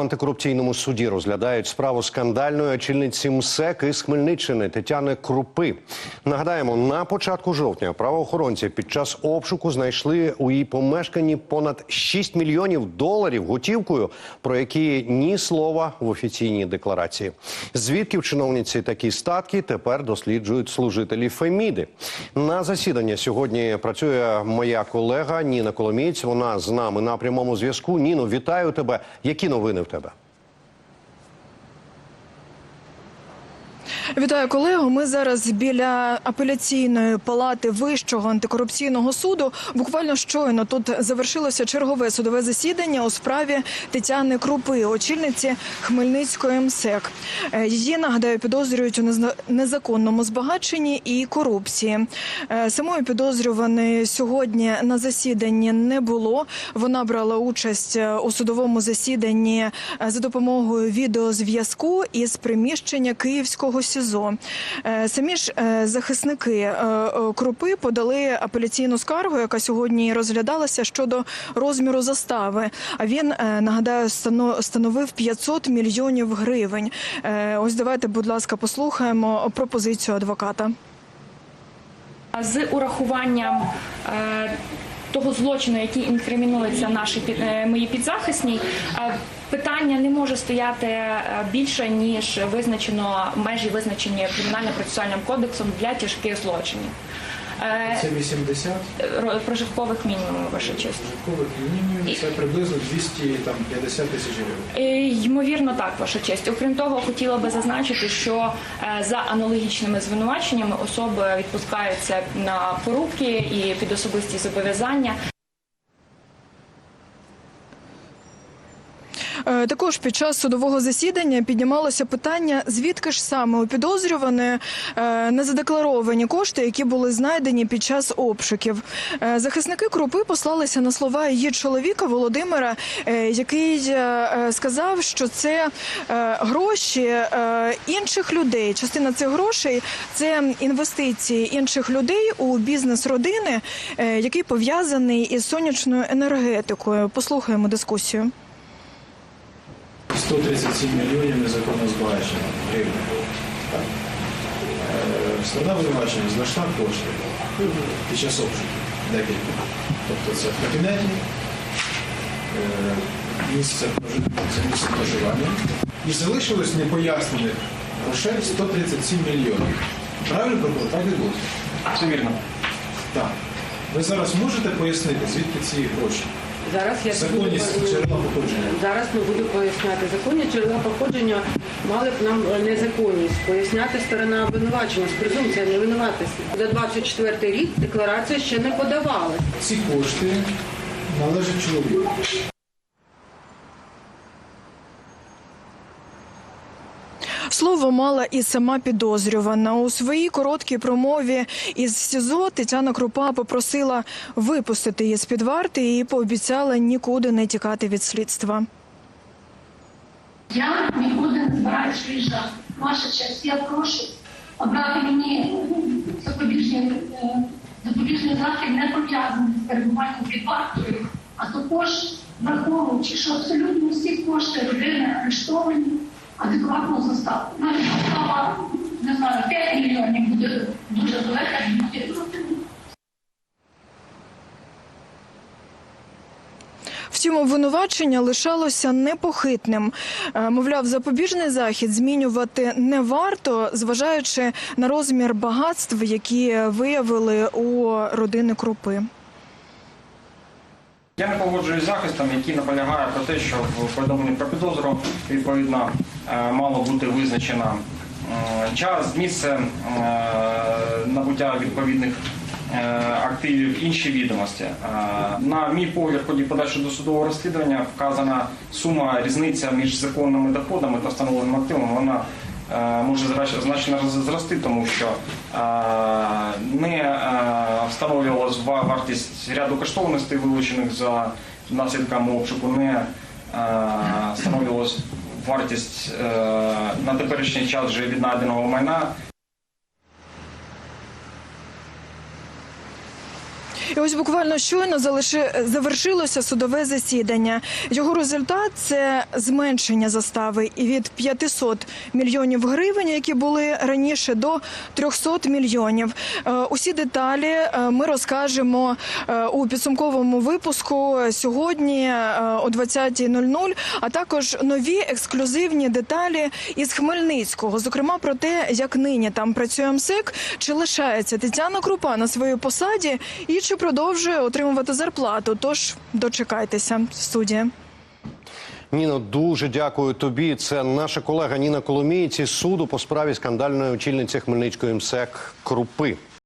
Антикорупційному суді розглядають справу скандальної очільниці МСЕК із Хмельниччини Тетяни Крупи. Нагадаємо, на початку жовтня правоохоронці під час обшуку знайшли у її помешканні понад 6 мільйонів доларів готівкою, про які ні слова в офіційній декларації. Звідки в чиновниці такі статки тепер досліджують служителі Феміди. На засідання сьогодні працює моя колега Ніна Коломієць. Вона з нами на прямому зв'язку. Ніно, вітаю тебе. Які новини в Вітаю колего. Ми зараз біля апеляційної палати Вищого антикорупційного суду. Буквально щойно тут завершилося чергове судове засідання у справі Тетяни Крупи, очільниці Хмельницької МСЕК. Е, Її нагадаю підозрюють у незаконному збагаченні і корупції. Е, Самої підозрюваної сьогодні на засіданні не було. Вона брала участь е, у судовому засіданні за допомогою відеозв'язку із приміщення Київського СІЗО. Е, Самі ж е, захисники е, Крупи подали апеляційну скаргу, яка сьогодні розглядалася щодо розміру застави. А він нагадаю становив 500 мільйонів гривень. Ось давайте, будь ласка, послухаємо пропозицію адвоката. з урахуванням того злочину, який інкримінується наші під е, мої підзахисні, е, питання не може стояти е, більше ніж визначено межі визначені кримінально-процесуальним кодексом для тяжких злочинів. Е, Це 80 ро- Прожиткових мінімумів, ваша честь. прожиткових мінімумів, це приблизно 250 тисяч гривень. Е, Ймовірно, так, ваша честь. Окрім того, хотіла би зазначити, що е, за аналогічними звинуваченнями особи відпускаються на порубки і під особисті зобов'язання. Також під час судового засідання піднімалося питання, звідки ж саме у підозрюваної е, незадекларовані кошти, які були знайдені під час обшуків. Е, Захисники Крупи послалися на слова її чоловіка Володимира, е, який е, е, сказав, що це е, гроші е, інших людей. Частина цих грошей це інвестиції інших людей у бізнес родини, е, який пов'язаний із сонячною енергетикою. Послухаємо дискусію. 137 мільйонів незаконно збагачено гривень. Е, Сторона обвинувачення знайшла кошти під час обшуків декілька. Тобто це в кабінеті, е, місце прожи- місце проживання. І залишилось непояснених грошей 137 мільйонів. Правильно прокурор? Так відбулося? Все вірно. Так. Ви зараз можете пояснити, звідки ці гроші? Зараз я Законність буду- джерела походження. Зараз ми буду поясняти законні джерела походження. Мали б нам е, незаконність поясняти сторона обвинувачення з презумпція невинуватості. За 24 рік декларація ще не подавалась. Ці кошти належать чоловіку. Слово мала і сама підозрювана у своїй короткій промові із СІЗО Тетяна Крупа попросила випустити її з під варти і пообіцяла нікуди не тікати від слідства. Я нікуди не збираюсь виїжджати. Ваша честь, я прошу обрати мені запобіжний, е, запобіжний захід не пов'язаний з перебуванням під вартою, а також враховуючи, що абсолютно всі кошти родини арештовані адекватну заставу. Навіть застава, не знаю, 5 мільйонів буде дуже велика. Втім, обвинувачення лишалося непохитним. Е, Мовляв, запобіжний захід змінювати не варто, зважаючи на розмір багатств, які виявили у родини Крупи. Я не погоджуюсь з захистом, який наполягає про те, що в повідомленні про підозру відповідно мало бути визначено е, час, місце е, набуття відповідних е, активів, інші відомості. Е, На мій погляд, ході подальшого досудового розслідування вказана сума різниця між законними доходами та встановленим активом. Вона е, може значно зрости, тому що е, не е, встановлювалась вартість ряду коштовностей, вилучених за наслідками обшуку, не е, встановлювалась вартість е, на теперішній час вже віднайденого майна. І ось буквально щойно залиши... завершилося судове засідання. Його результат це зменшення застави і від 500 мільйонів гривень, які були раніше, до 300 мільйонів. Е, Усі деталі е, ми розкажемо е, у підсумковому випуску сьогодні о 20.00, а також нові ексклюзивні деталі із Хмельницького, зокрема про те, як нині там працює МСЕК, чи лишається Тетяна Крупа на своїй посаді і чи продовжує отримувати зарплату. Тож дочекайтеся, студія. Ніно, дуже дякую тобі. Це наша колега Ніна Коломієць із суду по справі скандальної очільниці Хмельницької МСЕК Крупи.